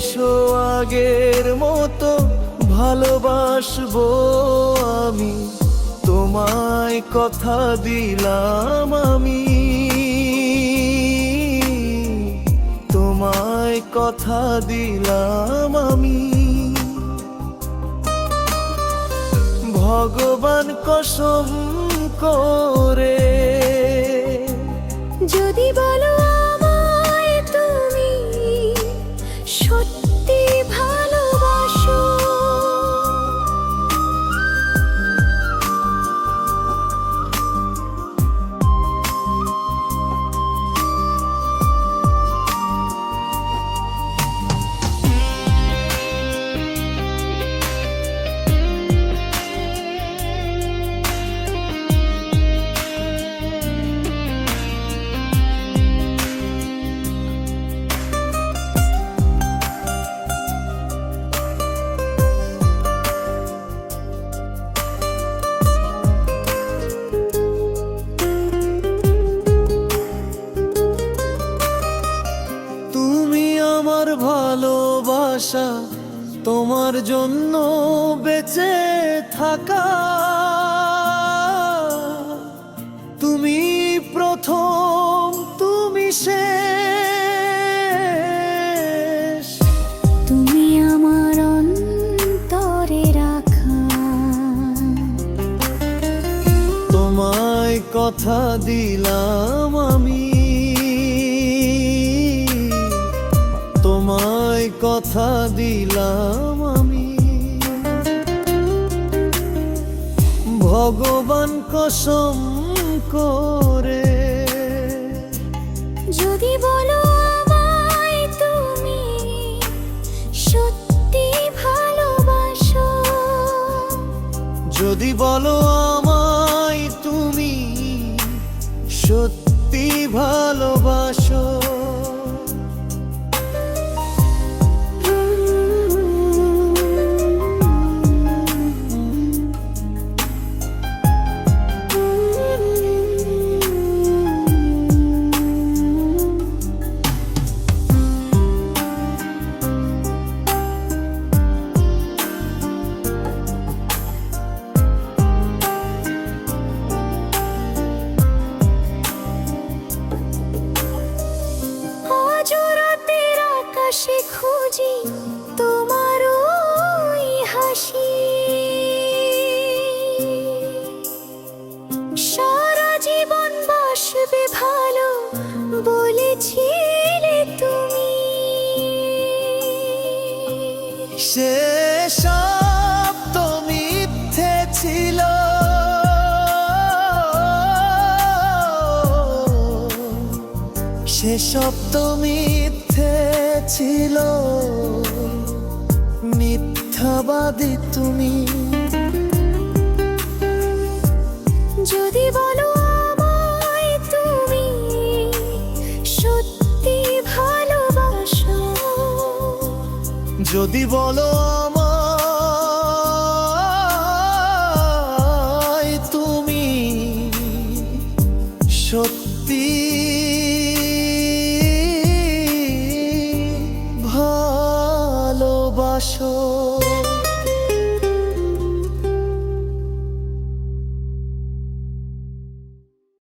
এসো আগের মতো, ভালোবাসবো আমি। তোমায় কথা দিলাম আমি। তোমায় কথা দিলাম আমি। ভগবান কসম করে ভালোবাসা তোমার জন্য বেঁচে থাকা। তুমি প্রথম তুমি শেষ। তুমি আমার অন্তরে রাখা। তোমায় কথা দিলাম আমি। তোমায় কথা দিলাম আমি। ভগবান কসম করে। যদি বলো বলেছিলে তুমি। সেসব তো মিথ্যে ছিল। সেসব তো মিথ্যে ছিল। মিথ্যাবাদী তুমি। যদি বলো যদি বলো আমায় তুমি সত্যি ভালোবাসো।